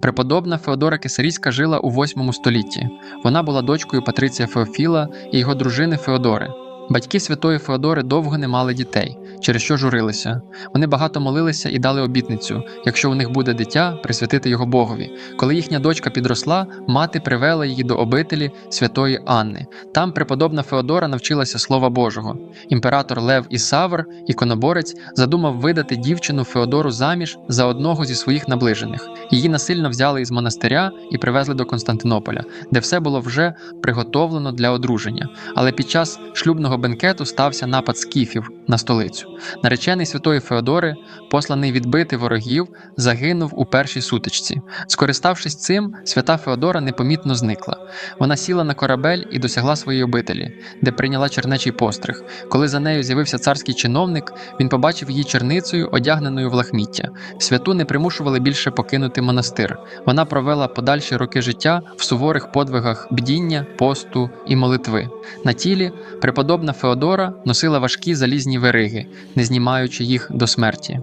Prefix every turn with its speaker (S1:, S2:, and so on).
S1: Преподобна Феодора Кесарійська жила у 8 столітті. Вона була дочкою Патриція Феофіла і його дружини Феодори. Батьки святої Феодори довго не мали дітей, через що журилися. Вони багато молилися і дали обітницю: якщо у них буде дитя, присвятити його Богові. Коли їхня дочка підросла, мати привела її до обителі святої Анни. Там преподобна Феодора навчилася Слова Божого. Імператор Лев Ісавр, іконоборець, задумав видати дівчину Феодору заміж за одного зі своїх наближених. Її насильно взяли із монастиря і привезли до Константинополя, де все було вже приготовлено для одруження. Але під час шлюбного бенкету стався напад скіфів на столицю. Наречений святої Феодори, посланий відбити ворогів, загинув у першій сутичці. Скориставшись цим, свята Феодора непомітно зникла. Вона сіла на корабель і досягла своєї обителі, де прийняла чернечий постриг. Коли за нею з'явився царський чиновник, він побачив її черницею, одягненою в лахміття. Святу не примушували більше покинути монастир. Вона провела подальші роки життя в суворих подвигах бдіння, посту і молитви. На тілі преподобна Феодора носила важкі залізні вериги, не знімаючи їх до смерті.